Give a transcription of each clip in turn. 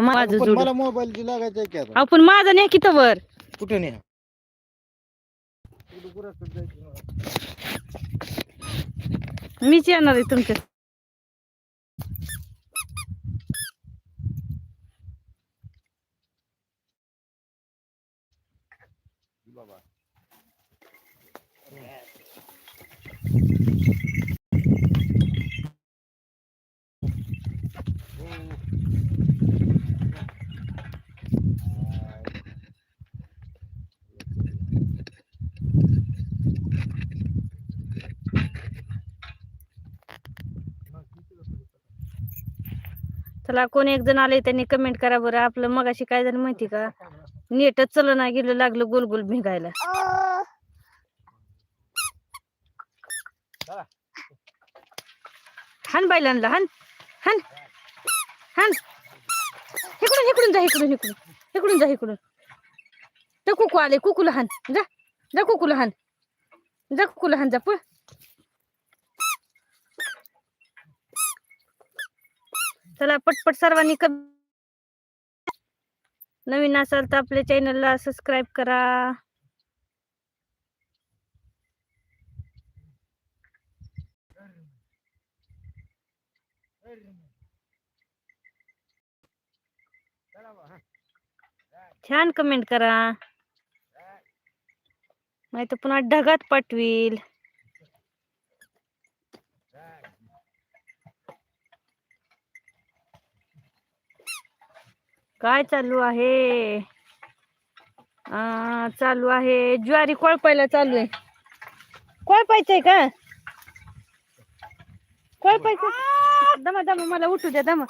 माझं पण जोड. मला मोबाईल जी लागायचा आहे की आता? आपण माझा नाही की वर कुठे नाही. मीच येणार आहे तुमच्या चला कोण एक जण आले त्यांनी कमेंट करा बरं. आपलं मगाशी काय झालं माहिती का? नेटच चल ना गेलं लागलं गोल गोल भिंगायला. हान बायलांना हान हान हान. इकडून इकडून जा इकडून इकडून इकडून जा इकडून. जा कुकू आले कुकूला हान. जा जा कुकूला हान. जा कुकूला हान जा पळ. चला पटपट सर्वांनी नवीन असाल तर आपल्या चॅनलला सबस्क्राईब करा. छान कमेंट करा. नाही तर पुन्हा ढगात पाठवील. काय चालू आहे? चालू आहे. ज्वारी कोळपायला चालू आहे. कोळपायचंय का? कोळपायचं. दमा दमा मला उठू द्या दमा.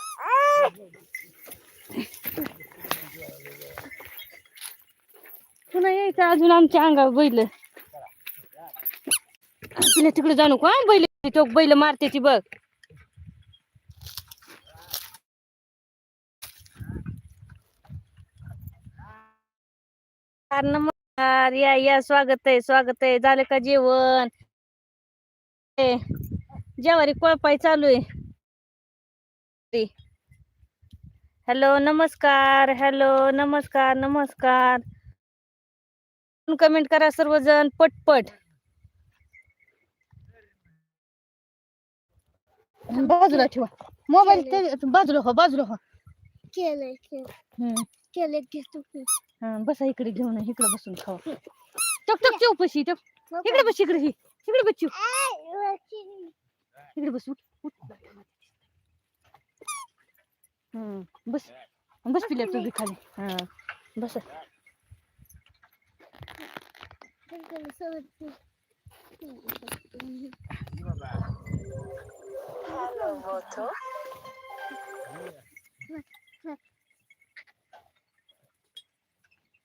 पुन्हा यायचं अजून आमच्या अंगावर बैल. तिला तिकडे जाणू का? बैल तो बैल मारते ती बघ. नमस्कार या या स्वागत आहे स्वागत आहे झालं का जेवण? जेवारी कोळपाय चालू आहे. हॅलो नमस्कार हॅलो नमस्कार नमस्कार. कमेंट करा सर्वजण पटपट. बाजूला ठेवा. मोबाईल बाजूला हो बाजूला हो. केलंय केलं हम्म. हा, बसा इकडे घेऊन इकडे बसून खाव. टक टक चिव पशी टक. इकडे बस इकडे इकडे बच्चू इकडे बस उठ हम्म बस. बस पिल्या तू बी खाली. हा बस.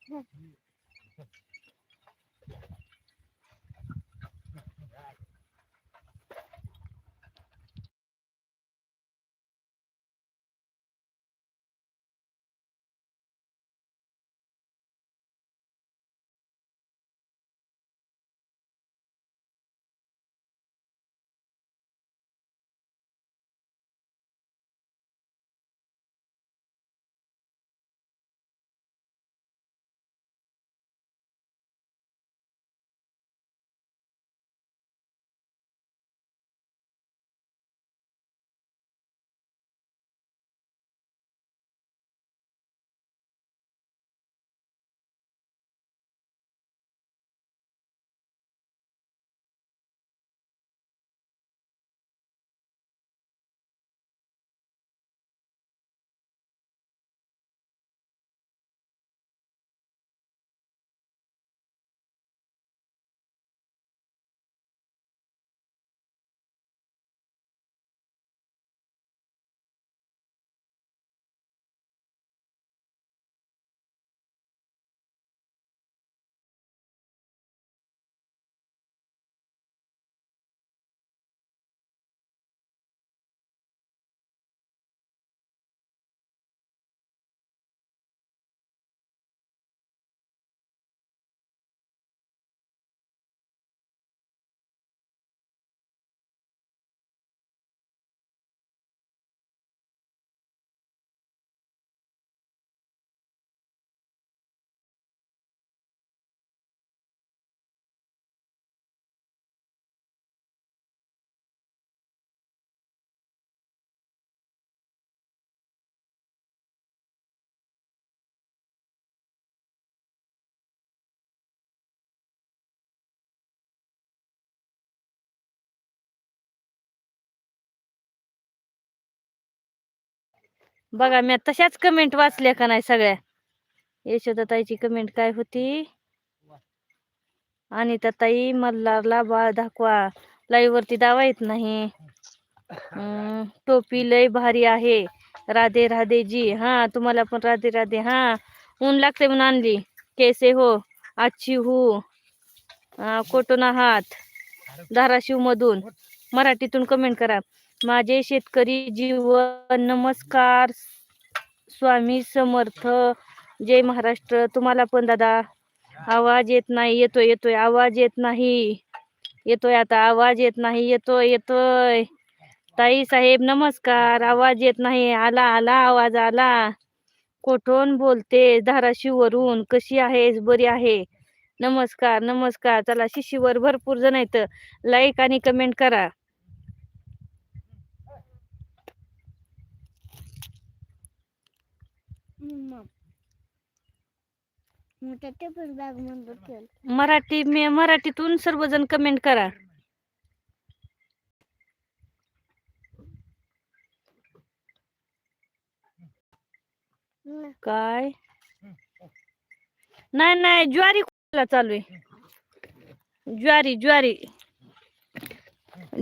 嗯。बघा मी तशाच कमेंट वाचल्या का नाही सगळ्या? यशोदाताईची कमेंट काय होती? आणि ताई मल्हारला बाळ दाखवा. लाईव्ह वरती दावा येत नाही. टोपी लय भारी आहे. राधे राधे जी हा तुम्हाला पण राधे राधे हा. ऊन लागते म्हणून आणली. कैसे हो. आजची हो. कोटोना आहात धाराशिव मधून मराठीतून कमेंट करा. माझे शेतकरी जीवन नमस्कार. स्वामी समर्थ. जय महाराष्ट्र. तुम्हाला पण दादा आवाज येत नाही येतोय येतोय. आवाज येत नाही. येतोय आता. आवाज येत नाही. येतोय येतोय. ताई साहेब नमस्कार. आवाज येत नाही. आला आला आवाज आला. कोठून बोलते? धाराशिव वरून कशी आहेस? बरी आहे. नमस्कार नमस्कार. चला शिशीवर भरपूर जण आहेत. लाईक आणि कमेंट करा. मराठी मे मराठीतून सर्वजण कमेंट करा. काय? नाही नाही ज्वारी कोणाला चालू आहे? ज्वारी ज्वारी.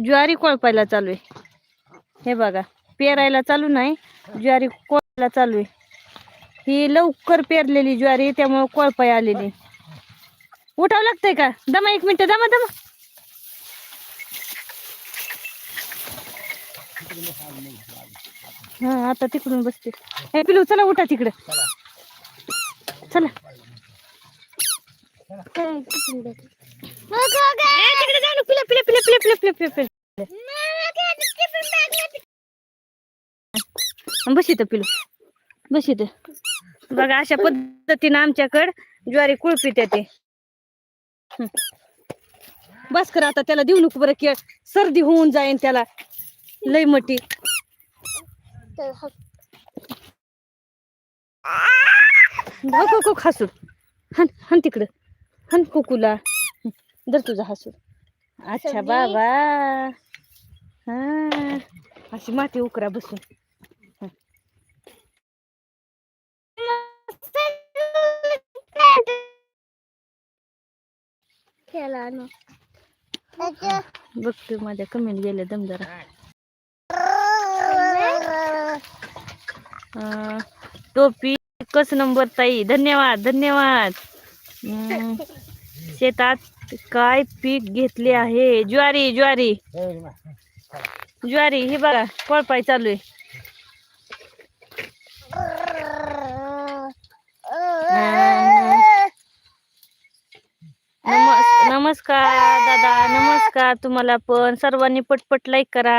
ज्वारी कोळपायला चालू आहे. हे बघा पेरायला चालू नाही ज्वारी कोळपायला चालू आहे. ही लवकर पेरलेली ज्वारी त्यामुळे कोळपाय आलेली उठावं लागतंय का? दमा एक मिनिट दमा दमा. हा आता तिकडून बसते. ए पिलू चला उठा तिकडे. चला. तिकडे जाऊ पिल्या पिल्या बस इथं पिलू. बस इथं. बघा अशा पद्धतीनं आमच्याकडं ज्वारी कुळपीत येते. बस कर आता त्याला देऊ नको बरं की सर्दी होऊन जाईन त्याला. लय मोठी हो को हसू हन हन तिकडं. हन कुकुला. धर तुझा हसू अच्छा बाबा. हा. अशी माती उकरा बसून. केला ना. बघते माझ्या कमेंट गेल्या दम जरा. टोपी एकच नंबर ताई. धन्यवाद धन्यवाद. शेतात काय पीक घेतले आहे? ज्वारी ज्वारी. ज्वारी ही बघा कोळपाय चालू आहे. नमस्कार दादा नमस्कार. तुम्हाला पण सर्वांनी पटपट लाईक करा.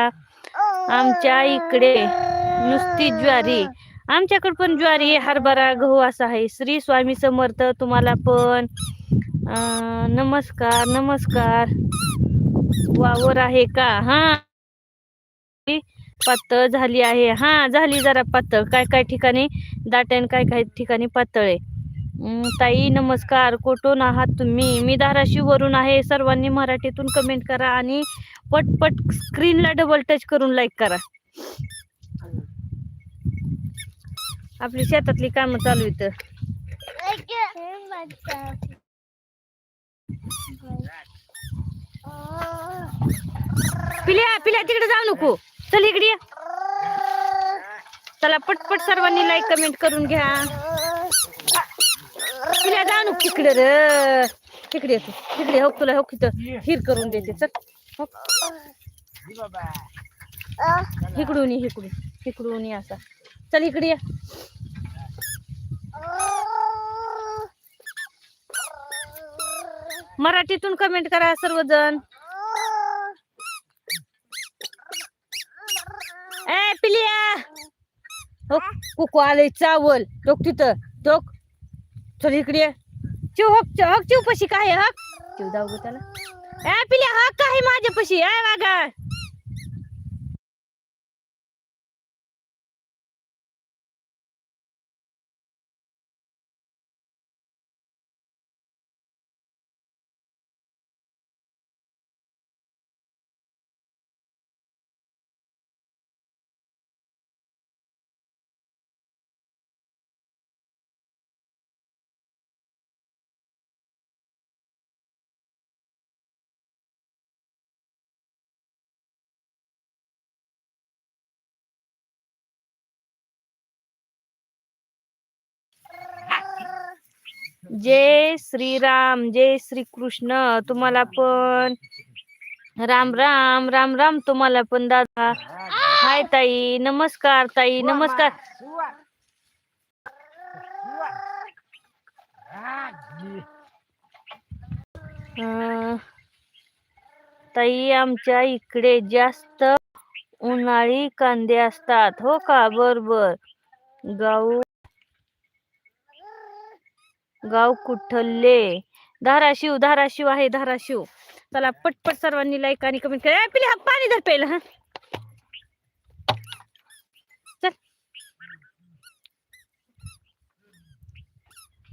आमच्या इकडे नुसती ज्वारी. आमच्याकडे पण ज्वारी हरभरा गहू असा आहे. श्री स्वामी समर्थ तुम्हाला पण नमस्कार नमस्कार. वावर आहे का? हा. पातळ झाली आहे. हा झाली जरा पातळ. काय काय ठिकाणी दाट आणि काय काय ठिकाणी पातळ आहे. ताई नमस्कार. कुठून आहात तुम्ही? मी धाराशिव वरून आहे. सर्वांनी मराठीतून कमेंट करा आणि पटपट स्क्रीनला डबल टच करून लाईक करा. आपली शेतातली कामं चालू इथं पिल्या पिल्या तिकडे जाऊ नको. चल इकडे चला पटपट सर्वांनी लाईक कमेंट करून घ्या. पिल्या जाणू तिकडे र? तिकडे येतो तिकडे हो तुला हो तिथं हिर करून देते. चल हो. इकडून ये इकडून इकडून ये असा. चल इकडे या. मराठीतून कमेंट करा सर्वजण. ए पिलिया! हो कुकू आलंय चावल. टोक तिथं. टोक चल इकडे ये. चिव हक हक चिव पशी काय आहे, हक चिव जाऊ गं त्याला ए पिलिया हक आहे माझ्यापाशी ए वागा जय श्रीराम जय श्री कृष्ण तुम्हाला पण राम राम राम राम तुम्हाला पण दादा. हाय ताई नमस्कार ताई नमस्कार. ताई आमच्या इकडे जास्त उन्हाळी कांदे असतात. हो का? बरोबर. गाऊ गाव कुठले? धाराशिव धाराशिव आहे धाराशिव. चला पटपट सर्वांनी लाईक आणि कमेंट करा. ए, पिले हा पाणी धर प्यायला हा. चल.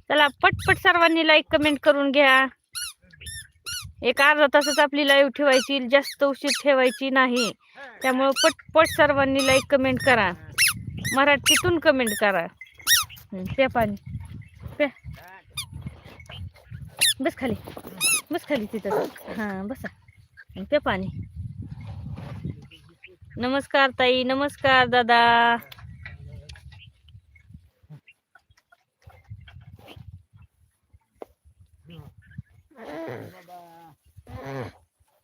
चला पटपट सर्वांनी लाईक कमेंट करून घ्या. एक अर्धा तासच आपली लाईव्ह ठेवायची जास्त उशीर ठेवायची नाही. त्यामुळं पटपट सर्वांनी लाईक कमेंट करा. मराठीतून कमेंट करा. ते पाणी. बस खाली बस खाली तिथं हा बसा हं, प्या पाणी नमस्कार ताई नमस्कार दादा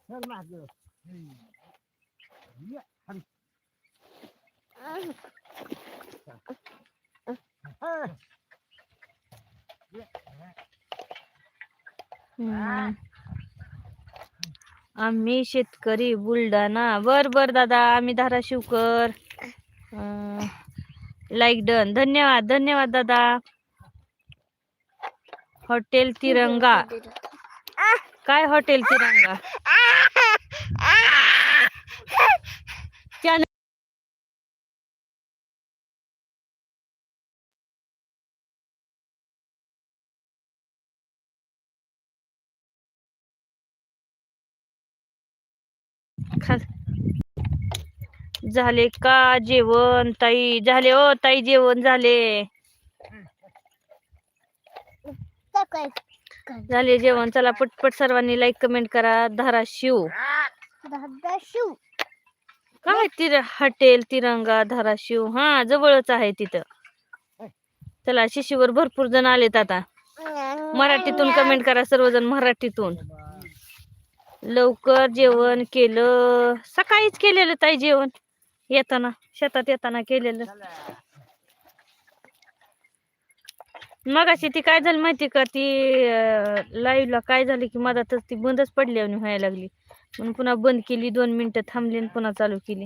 चल मागं. ये, खाली. हा. हं. आम्ही शेतकरी बुलढाणा. बर बर दादा आम्ही धाराशिवकर. लाईक डन धन्यवाद धन्यवाद दादा. हॉटेल तिरंगा. काय हॉटेल तिरंगा चॅनल खाल झाले का जेवण? ताई झाले ओ ताई जेवण झाले. झाले जेवण. चला पटपट सर्वांनी लाईक कमेंट करा. धाराशिव. दादा शिव काय तिर हॉटेल तिरंगा धाराशिव? हा जवळच आहे तिथं. चला शिशीवर भरपूर जण आलेत आता. मराठीतून कमेंट करा सर्वजण मराठीतून. लवकर जेवण केलं. सकाळीच केलेलं ताई जेवण. येताना शेतात येताना केलेलं. मगाशी ती काय झाली माहिती का? ती लाईव्हला काय झालं की मधातच ती बंदच पडली आणि व्हायला लागली. म्हणून पुन्हा बंद केली दोन मिनिटं थांबली आणि पुन्हा चालू केली.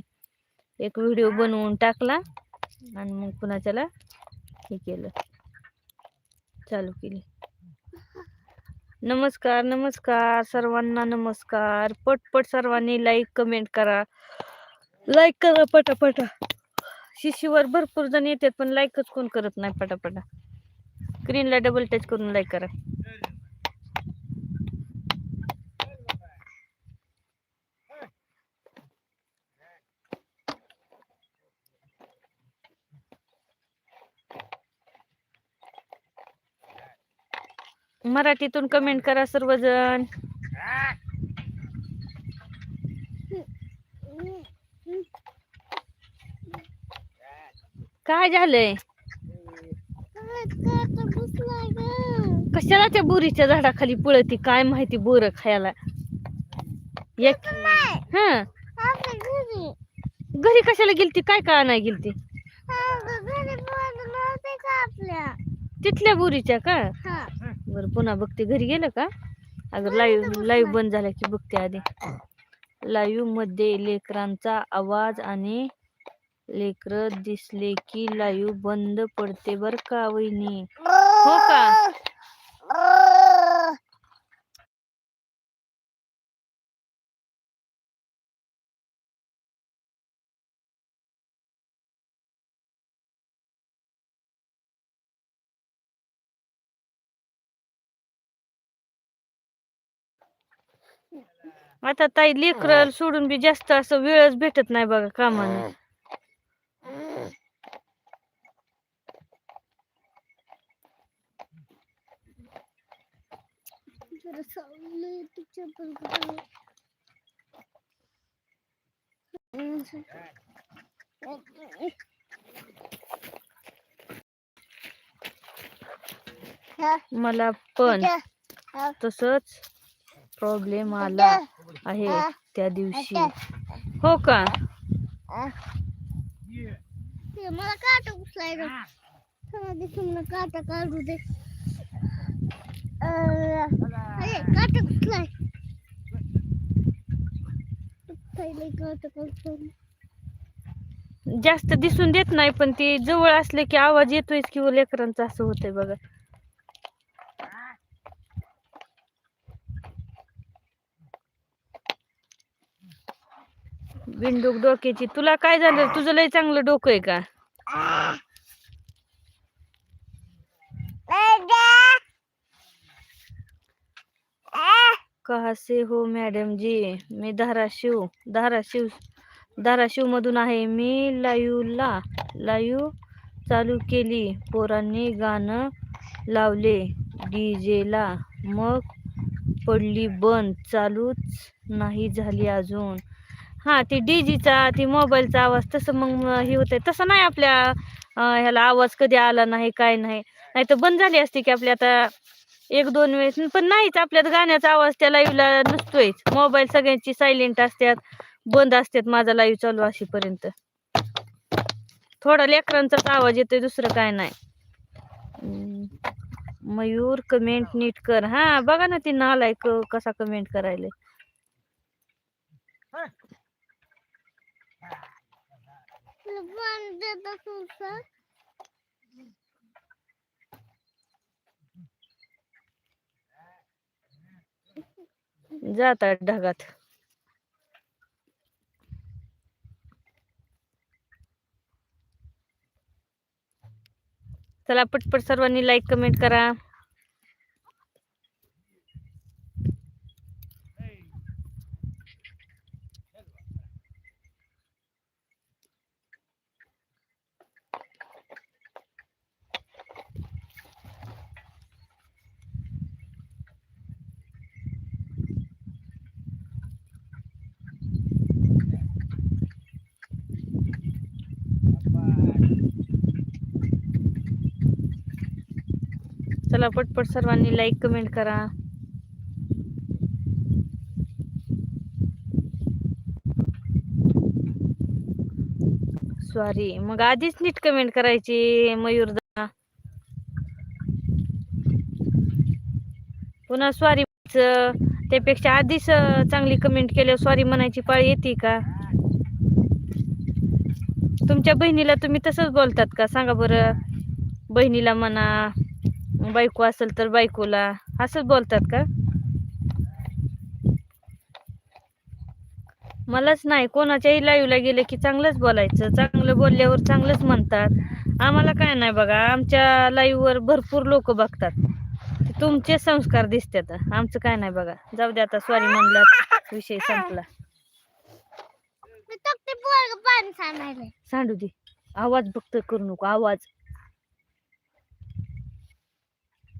एक व्हिडिओ बनवून टाकला आणि मग पुन्हा त्याला हे केलं. चालू केली. नमस्कार नमस्कार सर्वांना नमस्कार. पटपट सर्वांनी लाईक कमेंट करा. लाईक करा पटापटा. शिशीवर भरपूर जण येतात पण लाईकच कोण करत नाही पटापटा. स्क्रीनला डबल टच करून लाईक करा. मराठीतून कमेंट करा सर्वजण. काय झालंय? कशाला त्या बोरीच्या झाडाखाली पळती? काय माहिती बोर खायला? एक हा. घरी कशाला गेलती? काय का नाही गेलती? तिथल्या बोरीच्या का? बर बरं पुन्हा बघते. घरी गेलं का? अगं लाईव्ह लाईव्ह बंद झाला की बघते आधी. लाईव्हमध्ये लेकरांचा आवाज आणि लेकर दिसले की लाईव्ह बंद पडते बर का वहिनी? हो का? आता ताई लेकर सोडून बी जास्त असं वेळच भेटत नाही बघा कामानं जरा सावली तिच्या बरोबर हा, मला पण तसंच प्रॉब्लेम आला आहे त्या दिवशी. हो का. ते मला काटा उचलाय ग चला दिसून मला काटा काढू दे. जास्त दिसून देत नाही पण ती जवळ असले की आवाज येतोय किंवा लेकरांचा असं होतंय बघा. बिंडूक डोक्याची तुला काय झालं? तुझं लय चांगलं डोकं आहे का? कहा से हो मॅडम जी? मी धाराशिव धाराशिव धाराशिव मधून आहे. मी लाईव्हला लाईव्ह चालू केली. पोरांनी गाणं लावले. डीजेला मग पडली बंद. चालूच नाही झाली अजून. हा ती डीजीचा ती मोबाईलचा आवाज तसं मग हे होतंय. तसं नाही आपल्या ह्याला आवाज कधी आला नाही काय नाही. नाही तर बंद झाली असती की आपल्या आता एक दोन वेळेस. पण नाहीच आपल्यात गाण्याचा आवाज त्या लाईव्हला नसतोयच. मोबाईल सगळ्यांची सायलेंट असतात बंद असतात माझा लाईव्ह चालू असेपर्यंत थोडा लेकरांचाच आवाज येतोय दुसरं काय नाही. मयूर कमेंट नीट कर. हा बघा ना ती नालाय कसा कमेंट करायला तुला पण देत असेल सर जातात ढगात. चला पटपट सर्वांनी लाईक कमेंट करा. चला पटपट सर्वांनी लाईक कमेंट करा. सॉरी मग आधीच नीट कमेंट करायची मयूरदा. पुन्हा सॉरी त्यापेक्षा आधीच चांगली कमेंट केल्यावर सॉरी म्हणायची पाळी येते का? तुमच्या बहिणीला तुम्ही तसंच बोलतात का? सांगा बरं. बहिणीला म्हणा. बायको असेल तर बायकोला असंच बोलतात का? मलाच नाही. कोणाच्याही लाईव्हला गेले की चांगलंच बोलायचं. चांगलं बोलल्यावर चांगलंच म्हणतात. आम्हाला काय नाही बघा. आमच्या लाईव्हवर भरपूर लोक बघतात. तुमचे संस्कार दिसतात. आमचं काय नाही बघा. जाऊ दे आता सॉरी म्हणलं विषय संपला. सांडू दे. आवाज बघत करू नको. आवाज हम्म.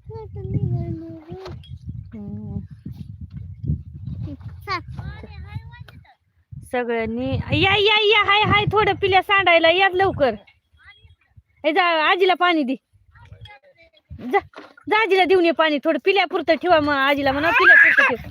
सगळ्यांनी या या या हाय हाय थोडं पिल्या सांडायला या लवकर. हे जा आजीला पाणी दे. जा आजीला देऊन ये पाणी. थोडं पिल्या पुरतं ठेवा मग आजीला म्हणा पिल्या पुरतं ठेव.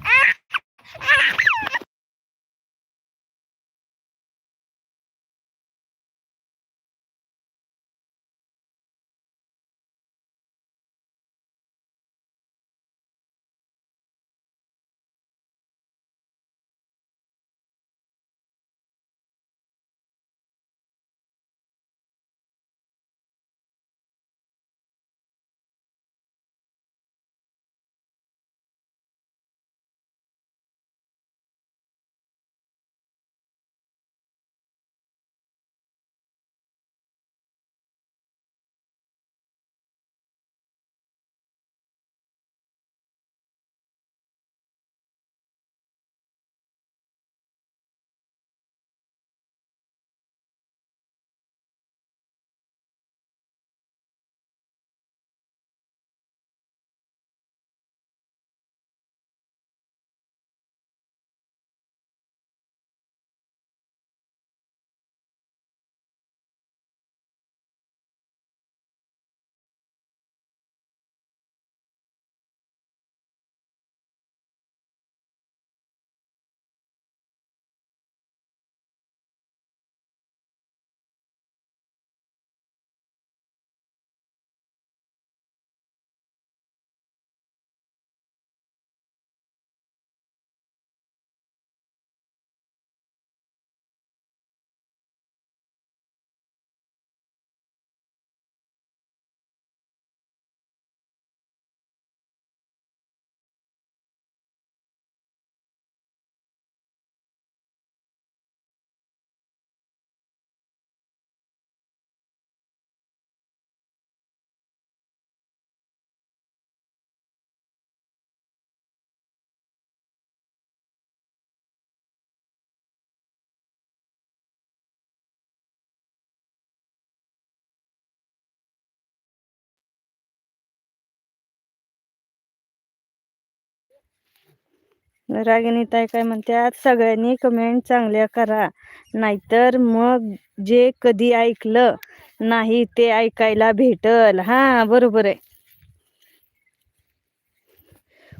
रागिणी ताई काय म्हणतात सगळ्यांनी कमेंट चांगल्या करा. नाहीतर मग जे कधी ऐकलं नाही ते ऐकायला भेटल. हा बरोबर आहे.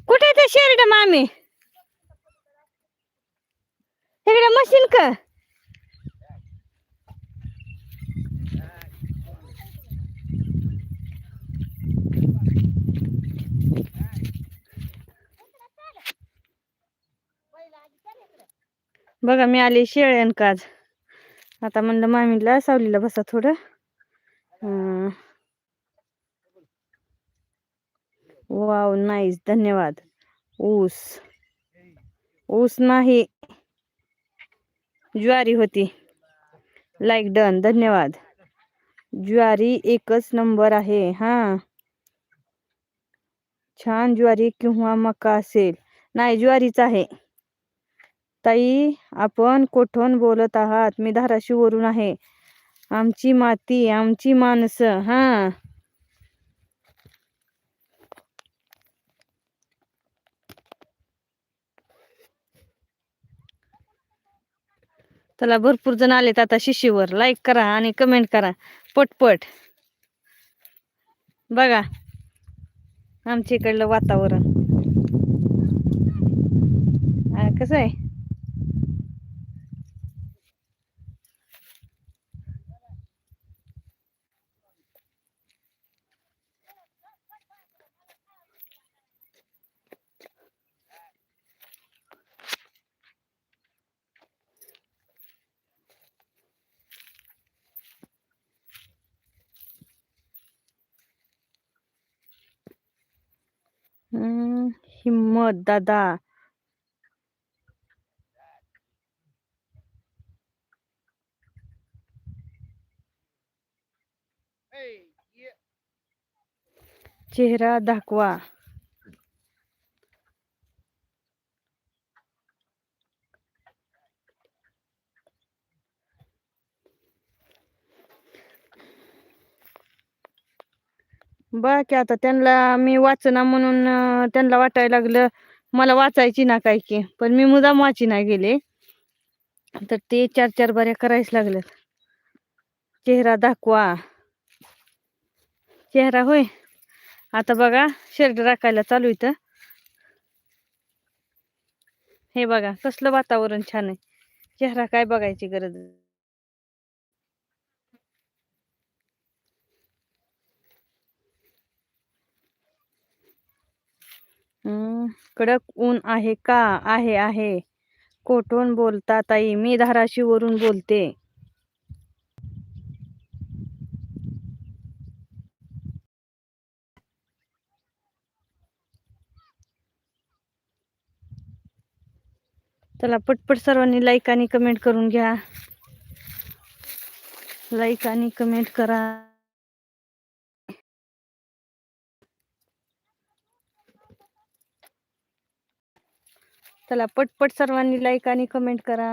कुठे ते शेरड मामी? तिकडे मशीन का बघा मी आली शेळ्यान काज आता म्हणलं मामीला सावलीला बसा थोडं. वाव नाईस धन्यवाद. ऊस. ऊस नाही. ज्वारी होती. लाईक डन धन्यवाद. ज्वारी एकच नंबर आहे हा. छान ज्वारी किंवा मका असेल. नाही ज्वारीच आहे. ताई आपण कोठून बोलत आहात? मी धाराशिववरून आहे. आमची माती आमची माणसं हा. त्याला भरपूर जण आलेत आता शिशीवर लाईक करा आणि कमेंट करा. पटपट. बघा. आमच्या इकडलं वातावरण. कसं आहे हम्म, हिम्मत दादा चेहरा दाखवा बघा की आता त्यांना मी वाचना म्हणून अं, त्यांना वाटायला लागलं. मला वाचायची ना काय की पण मी मुदाम वाची नाही गेले. तर ते चार चार बऱ्या करायच लागल्यात. चेहरा दाखवा. चेहरा होय. आता बघा शर्ट राखायला चालू इथं. हे बघा कसलं वातावरण छान आहे. चेहरा काय बघायची गरज? कडक ऊन आहे का? आहे आहे. कोठून बोलता ताई? मी धाराशिववरून बोलते. चला पटपट सर्वांनी लाईक आणि कमेंट करून घ्या. लाईक आणि कमेंट करा. चला पटपट सर्वांनी लाईक आणि कमेंट करा.